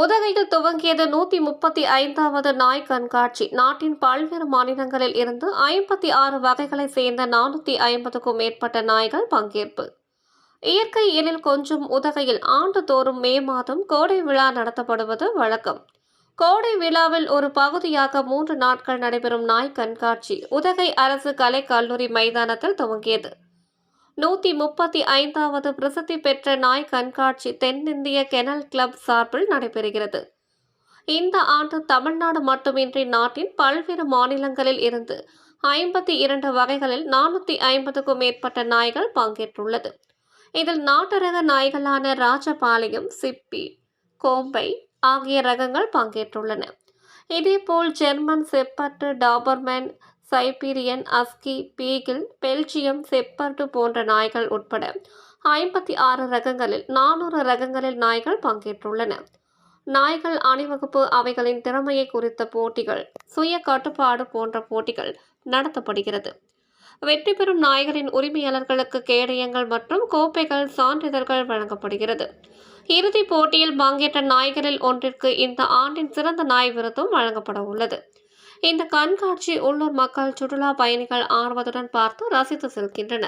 உதகையில் துவங்கியது நூத்தி முப்பத்தி ஐந்தாவது நாய் கண்காட்சி. நாட்டின் பல்வேறு மாநிலங்களில் இருந்து ஐம்பத்தி ஆறு வகைகளைச் சேர்ந்த நானூத்தி ஐம்பதுக்கும் மேற்பட்ட நாய்கள் பங்கேற்பு. இயற்கை எழில் கொஞ்சம் உதகையில் ஆண்டுதோறும் மே மாதம் கோடை விழா நடத்தப்படுவது வழக்கம். கோடை விழாவில் ஒரு பகுதியாக மூன்று நாட்கள் நடைபெறும் நாய் கண்காட்சி உதகை அரசு கலை கல்லூரி மைதானத்தில் துவங்கியது. நூற்றி முப்பத்தி ஐந்தாவது பிரசித்தி பெற்ற நாய் கண்காட்சி தென்னிந்திய கெனல் கிளப் சார்பில் நடைபெறுகிறது. இந்த ஆண்டு தமிழ்நாடு மட்டுமின்றி நாட்டின் பல்வேறு மாநிலங்களில் இருந்து ஐம்பத்தி இரண்டு வகைகளில் நானூற்றி ஐம்பதுக்கும் மேற்பட்ட நாய்கள் பங்கேற்றுள்ளது. இதில் நாட்டு ரக நாய்களான ராஜபாளையம் சிப்பி கோம்பை ஆகிய ரகங்கள் பங்கேற்றுள்ளன. இதேபோல் German shepherd Doberman Siberian husky beagle Belgium shepherd போன்ற நாய்கள் உட்பட ஐம்பத்தி ஆறு ரகங்களில் நானூறு ரகங்களில் நாய்கள் பங்கேற்றுள்ளன. நாய்கள் அணிவகுப்பு அவைகளின் திறமையை குறித்த போட்டிகள் சுய கட்டுப்பாடு போன்ற போட்டிகள் நடத்தப்படுகிறது. வெற்றி பெறும் நாய்களின் உரிமையாளர்களுக்கு கேடயங்கள் மற்றும் கோப்பைகள் சான்றிதழ்கள் வழங்கப்படுகிறது. இறுதிப் போட்டியில் பங்கேற்ற நாய்களில் ஒன்றிற்கு இந்த ஆண்டின் சிறந்த நாய் விருதும் வழங்கப்பட உள்ளது. இந்த கண்காட்சி உள்ளூர் மக்கள் சுற்றுலா பயணிகள் ஆர்வத்துடன் பார்த்து ரசித்து செல்கின்றனர்.